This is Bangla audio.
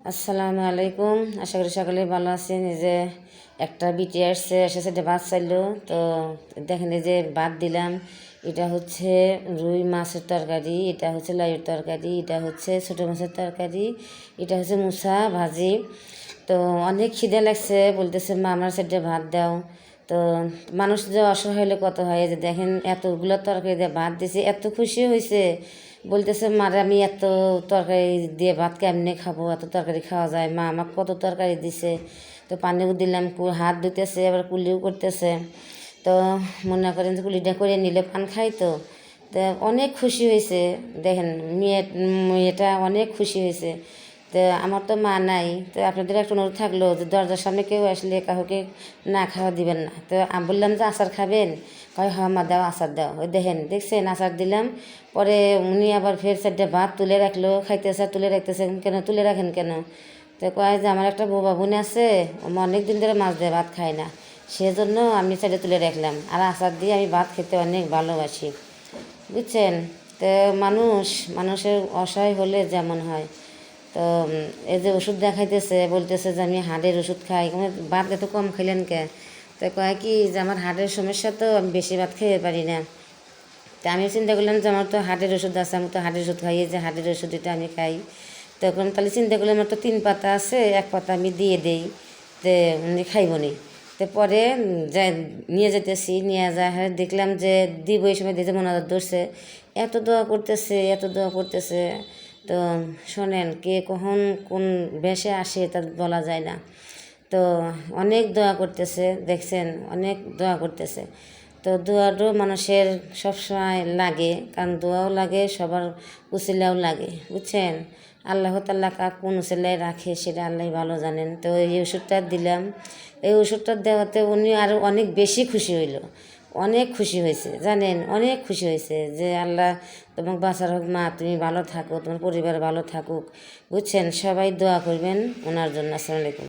আসসালামু আলাইকুম। আশা করি সকলেই ভালো আছেন। যে একটা বিটি আসছে এসে সেটা ভাত চাইলো। তো দেখেন যে ভাত দিলাম। এটা হচ্ছে রুই মাছের তরকারি, এটা হচ্ছে লাইয়ের তরকারি, এটা হচ্ছে ছোটো মাছের তরকারি, এটা হচ্ছে মুসা ভাজি। তো অনেক খিদে লাগছে, বলতেছে মা আমার সেটা ভাত দাও। তো মানুষ যে অসহায় হলে কত হয়? যে দেখেন, এতগুলো তরকারি দিয়ে ভাত দিছে, এত খুশি হয়েছে বলতেছে, মারে, আমি এত তরকারি দিয়ে ভাত কেমনে খাব? এত তরকারি খাওয়া যায়। মা আমাকে কত তরকারি দিছে। তো পানিও দিলাম হাত ধুতেছে আবার কুলিও করতেছে। তো মনে করেন যে কুলিটা করে নিলে পান খাই তো অনেক খুশি হয়েছে। দেখেন, মেয়ে, মেয়েটা অনেক খুশি হয়েছে। তো আমার তো মা নাই, তো আপনাদের একটা অনুরোধ থাকল যে দরজার সামনে কেউ আসলে কাউকে না খাওয়া দিবেন না। তো আমি বললাম যে, আচার খাবেন? কয় হ্যাঁ মা, দাও, আচার দাও। ওই দেখেন, দেখছেন? আচার দিলাম, পরে উনি আবার ফের চারটে ভাত তুলে রাখল, খাইতেছে, তুলে রাখতেছে। কেন তুলে রাখেন কেন? তো কয় যে, আমার একটা বউ বোন আছে অনেক দিন ধরে মাছ দিয়ে ভাত খায় না। সেজন্য আমি সাইডে তুলে রাখলাম। আর আচার দিয়ে আমি ভাত খেতে অনেক ভালোবাসি। বুঝছেন? তো মানুষ, মানুষের অসহায় হলে যেমন হয়। তো এই যে ওষুধ দেখাইতেছে, বলতেছে যে আমি হার্টের ওষুধ খাই। ভাত এত কম খাইলেন কে তো কয় কি যে আমার হার্টের সমস্যা তো আমি বেশি ভাত খেতে পারি না। তা আমি চিন্তা করলাম যে আমার তো হার্টের ওষুধ আছে, আমি তো হার্টের ওষুধ খাই যে হার্টের ওষুধ এটা আমি খাই। তখন তাহলে চিন্তা করলাম আমার তো তিন পাতা আছে, এক পাতা আমি দিয়ে দেই তে উনি খাইব নি। তো পরে যাই, নিয়ে যেতেছি নিয়ে যা দেখলাম যে দিব এই সময় দিতে মনে ধরছে। এত দোয়া করতেছে, এত দোয়া করতেছে। তো শোনেন, কে কখন কোন বেশে আসে তা বলা যায় না। তো অনেক দোয়া করতেছে, দেখছেন, অনেক দোয়া করতেছে। তো দোয়ারও মানুষের সবসময় লাগে, কারণ দোয়াও লাগে, সবার উচিলাও লাগে, বুঝছেন? আল্লাহ তাল্লাহ কাক কোন উচিলায় রাখে সেটা আল্লাহ ভালো জানেন। তো এই ওষুধটা দিলাম, এই ওষুধটা দেওয়াতে উনি আরও অনেক বেশি খুশি হইল। অনেক খুশি হয়েছে, জানেন? অনেক খুশি হয়েছে যে আল্লাহ তোমার বাঁচার হোক, মা তুমি ভালো থাকো, তোমার পরিবার ভালো থাকুক। বুঝছেন? সবাই দোয়া করবেন ওনার জন্য। আসসালামু আলাইকুম।